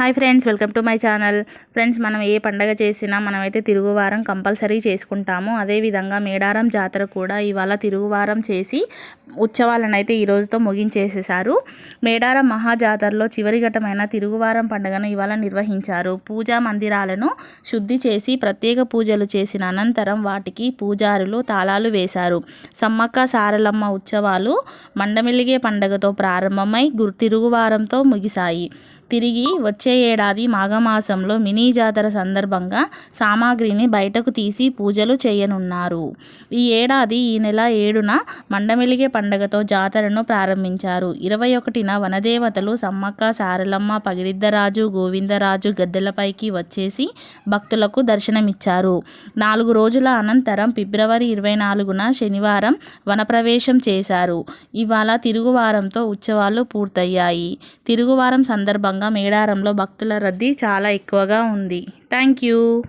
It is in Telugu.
Hi friends welcome to my channel. Friends మనం ఏ పండగ చేసినా మనమైతే తిరుగువారం కంపల్సరీ చేసుకుంటాము. అదేవిధంగా మేడారం జాతర కూడా ఇవాళ తిరుగువారం చేసి ఉత్సవాలను అయితే ఈ రోజుతో మేడారం మహాజాతరలో చివరి ఘట్టమైన తిరుగువారం పండుగను ఇవాళ నిర్వహించారు. పూజా మందిరాలను శుద్ధి చేసి ప్రత్యేక పూజలు చేసిన అనంతరం వాటికి పూజారులు తాళాలు వేశారు. సమ్మక్క సారలమ్మ ఉత్సవాలు మండమిలిగే పండుగతో ప్రారంభమై గుర్ తిరుగువారంతో ముగిశాయి. తిరిగి వచ్చే ఏడాది మాఘమాసంలో మినీ జాతర సందర్భంగా సామాగ్రిని బయటకు తీసి పూజలు చేయనున్నారు. ఈ ఏడాది ఈ నెల ఏడున మండమెలిగే పండగతో జాతరను ప్రారంభించారు. ఇరవై ఒకటిన వనదేవతలు సమ్మక్క సారలమ్మ పగిడిద్దరాజు గోవిందరాజు గద్దెలపైకి వచ్చేసి భక్తులకు దర్శనమిచ్చారు. నాలుగు రోజుల అనంతరం ఫిబ్రవరి ఇరవై నాలుగున శనివారం వనప్రవేశం చేశారు. ఇవాళ తిరుగువారంతో ఉత్సవాలు పూర్తయ్యాయి. తిరుగువారం సందర్భంగా మేడారంలో భక్తుల రద్దీ చాలా ఎక్కువగా ఉంది. Thank you.